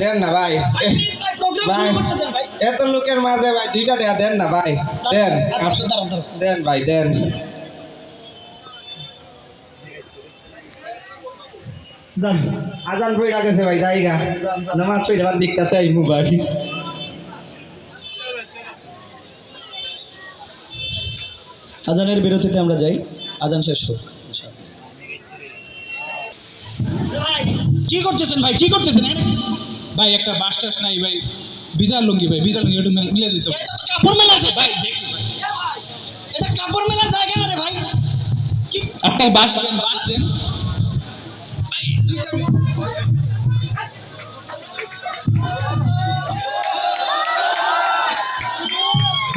দেন না ভাই। ভাই এত লোকের মাঝে ভাই দুইটা টাকা দেন না ভাই। দেন। দেন ভাই দেন। আজান পড়ে গেছে ভাই জায়গা নামাজ পড়ে আমার দিকটাতে আইমু ভাই। আজানের বিরতিতে আমরা যাই। আজান শেষ হোক। কি করতেছেন ভাই? কি করতেছেন? ভাই একটা বাস টাস নাই ভাই। বিজার লুঙ্গি ভাই বিজার লুঙ্গি একটু মিলে- দিতে কাপড় মেলা আছে ভাই দেখি এটা কাপড় মেলার জায়গা না রে ভাই। বাস দেন বাস দেন। ভাই, দুইটা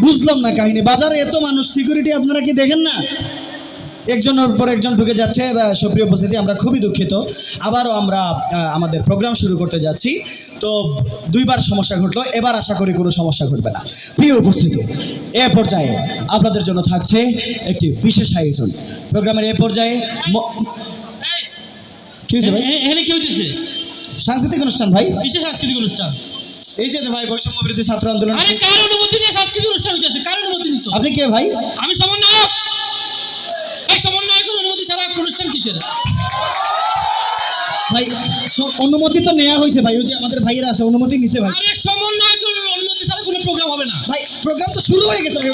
বুঝলাম না কাহিনী। বাজারে এত মানুষ সিকিউরিটি আপনারা কি দেখেন না? একজনের পর একজন ঢুকে যাচ্ছে বা সুপ্রিয় উপস্থিতি আমরা খুবই দুঃখিত। আবারও আমরা আমাদের প্রোগ্রাম শুরু করতে যাচ্ছি। তো দুইবার সমস্যা ঘটলো এবার আশা করি কোনো সমস্যা ঘটবে না। প্রিয় উপস্থিতি এ পর্যায়ে আপনাদের জন্য থাকছে একটি বিশেষ আয়োজন। প্রোগ্রামের এ পর্যায়ে কি হয়েছে ভাই? এখানে কি হইতেছে? সাংস্কৃতিক অনুষ্ঠান ভাই? কিসের সাংস্কৃতিক অনুষ্ঠান? এই যে ভাই বৈষম্য বিরোধী ছাত্র আন্দোলন আরে কার অনুমতি নিয়ে সাংস্কৃতিক অনুষ্ঠান হইতেছে? কার অনুমতি নিছো? আপনি কে ভাই? আমি সমন্বয়ক! এই সমন্বয়কের অনুমতি ছাড়া অনুষ্ঠান কিসের? ভাই অনুমতি তো নেওয়া হয়েছে ভাই ওই যে আমাদের ভাইয়েরা আছে অনুমতি নিছে ভাই। আরে সমন্বয়কের অনুমতি ছাড়া কোনো প্রোগ্রাম হবে না। ভাই প্রোগ্রাম তো শুরু হয়ে গেছে ভাই।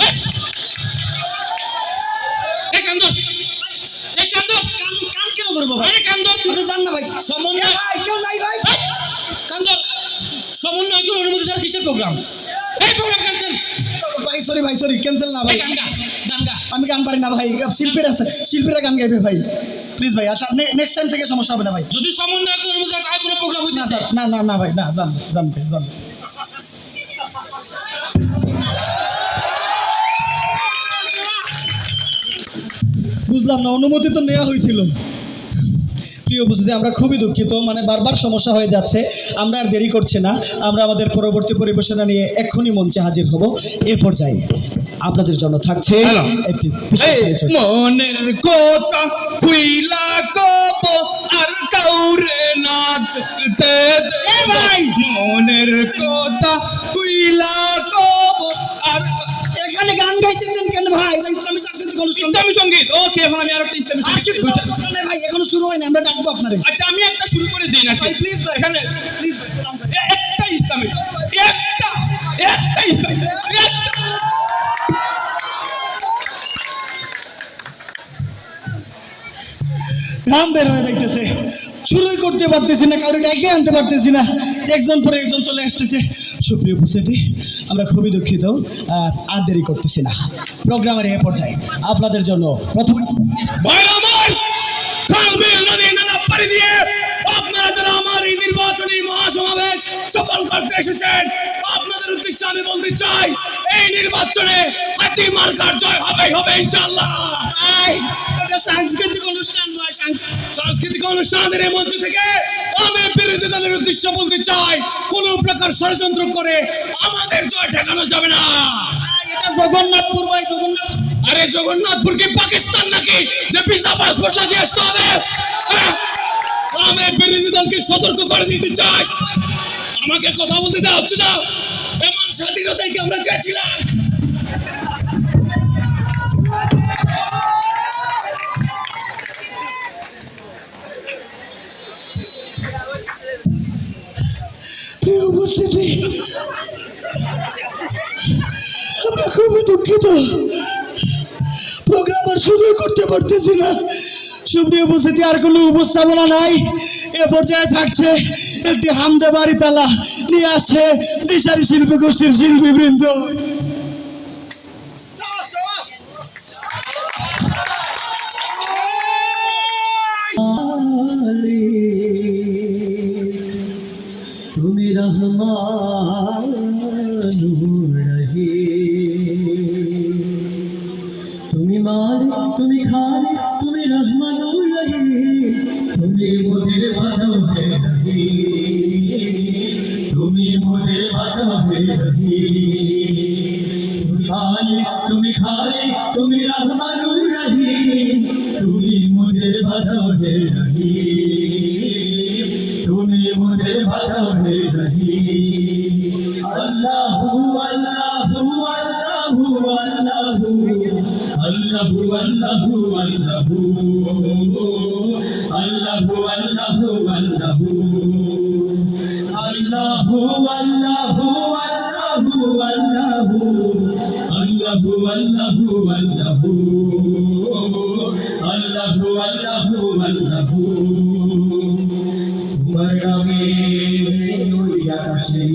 এই কান্দর এই কান্দর কান কান কেন ধরবো ভাই? আরে কান্দর তুই জান না ভাই। সমন্বয় ভাই কেউ নাই ভাই। কান্দর সমন্বয়কের অনুমতি ছাড়া কিসের প্রোগ্রাম এই প্রোগ্রাম ক্যান্সেল ভাই সরি ভাই সরি ক্যান্সেল না ভাই। আমি গান পারি না ভাই। শিল্পীরা আছে শিল্পীরা গান গাইবে ভাই। প্লিজ ভাই আচ্ছা নেক্সট টাইম থেকে সমস্যা হবে না ভাই। যদি সমন্বয়কের অনুমতি আর কোনো প্রোগ্রাম না স্যার না না না ভাই না জান জান ভাই জান বুঝলাম না অনুমতি তো নেওয়া হয়েছিল প্রিয় উপস্থিতি আমরা খুবই দুঃখিত। মানে বারবার সমস্যা হয়ে যাচ্ছে। আমরা আর দেরি করছি না। আমরা আমাদের পরবর্তী পরিবেশনা নিয়ে এক্ষুনি মঞ্চে হাজির হব। এ পর্যায়ে আপনাদের জন্য থাকছে. একটি বিশেষ মনের কথা খুইলা কব আর কাউরে না মনের কথা খুইলা কব আর গাইতেছেন কেন ভাই? এটা ইসলামী সাংস্কৃতিক অনুষ্ঠান। ইসলামী সংগীত। ওকে এখন আমি আর একটা ইসলামী সংগীত। বলার দরকার নেই ভাই এখনও শুরু হয়নি আমরা ডাকবো আপনারে। আচ্ছা আমি একটা শুরু করে দিই নাকি? ভাই প্লিজ ভাই এখানে প্লিজ একটা ইসলামী একটা একটা ইসলামী একটা। বের হয়ে যাইতেছে। শুরুই করতে পারতেছি না কারও ডেকে আনতে পারতেছি না। একজন পরে একজন চলে আসতেছে। সুপ্রিয় উপস্থিতি, আমরা খুবই দুঃখিত, আর দেরি করতেছি না। প্রোগ্রামের এ পর্যায়ে আপনাদের জন্য প্রথমে দিয়ে যারা আমার এই নির্বাচনী মহাসমাবেশ সফল করতে এসেছেন আপনাদের উদ্দেশ্যে আমি বলতে চাই এই নির্বাচনে হাতি মার্কার জয় হবেই হবে ইনশাআল্লাহ। এটা সাংস্কৃতিক অনুষ্ঠান নয় সাংস্কৃতিক অনুষ্ঠানের এই মঞ্চ থেকে আমি বিরোধী দলের উদ্দেশ্যে বলতে চাই কোন প্রকার ষড়যন্ত্র করে আমাদের জয় ঠেকানো যাবে না। এটা জগন্নাথপুর ভাই জগন্নাথ আরে জগন্নাথপুর কি পাকিস্তান নাকি? যে ভিসা পাসপোর্ট লাগিয়ে আসতে হবে। হ্যাঁ? আমি বিরোধী দলকে সতর্ক করে দিতে চাই। আমাকে কথা বলতে দেওয়া হচ্ছে না। এমন স্বাধীনতাই কি আমরা উপস্থিতি, আমরা খুবই দুঃখিত। প্রোগ্রাম আর শুরু করতে পারতেছি না। সুপ্রিয় উপস্থিতি, আর কোনো উপস্থাপনা নাই। এ পর্যায়ে থাকছে একটি হামদে বাড়ি তালা। নিয়ে আসছে দিশারি শিল্পী গোষ্ঠীর শিল্পীবৃন্দ। তুমি রহমান। তুমি খালিক তুমি রহমানুর রহিম তুমি মুঝের বাঁচাও হে তুমি মুঝের বাঁচাও হে রহিম। আল্লাহু আল্লাহু আল্লাহু আল্লাহু। আল্লাহু আল্লাহু। আল্লাহু আল্লাহু আল্লাহু আল্লাহু আল্লাহু আল্লাহু আল্লাহু আল্লাহু আল্লাহু আল্লাহু। তোমার নামে ওই আকাশে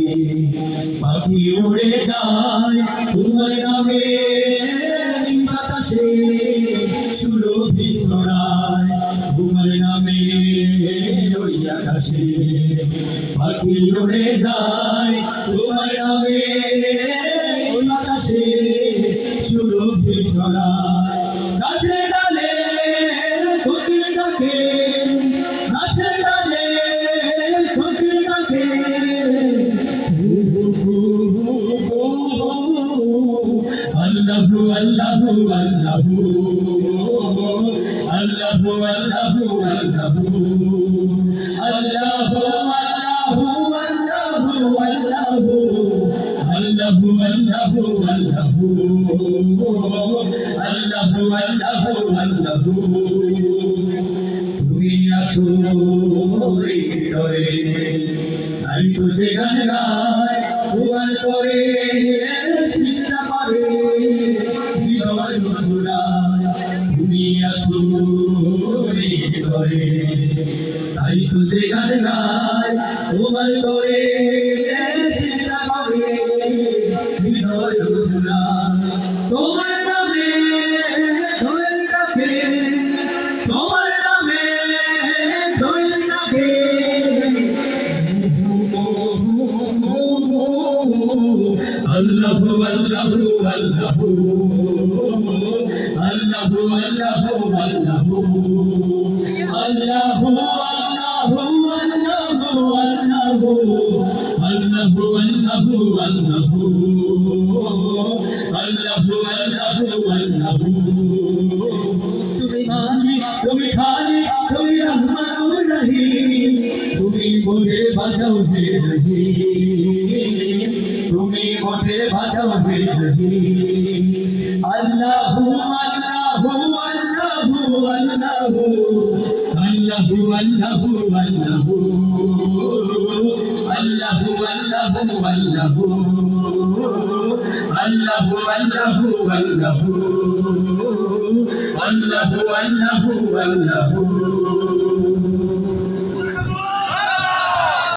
পাখি উড়ে যায়। তোমার নামে বাতাসে সুরভি ছড়ায়। তোমার নামে আকাশে পাখি উড়ে যায় তোমার নামে আকাশে সুরভি ছড়ায়। আল্লাহু আল্লাহু আল্লাহু আল্লাহু আল্লাহু আল্লাহু। তুমি আছো হৃদয়ে তাই তো যে গান গায় তোমার করে চিন্তা করে হৃদয় মধুরায় তুমি আছো হৃদয়ে তাই তো যে গায় তোমার করে তুমি খালি তুমি রহমান রহিম তুমি মোরে বাঁচাও হে রহিম। তুমি মোরে বাঁচাও রহিম আল্লাহু আল্লাহু আল্লাহু আল্লাহু। আল্লাহু আল্লাহু আল্লাহু। আল্লাহু আল্লাহু আল্লাহু। আল্লাহু আল্লাহু আল্লাহু। আল্লাহু আল্লাহু আল্লাহু।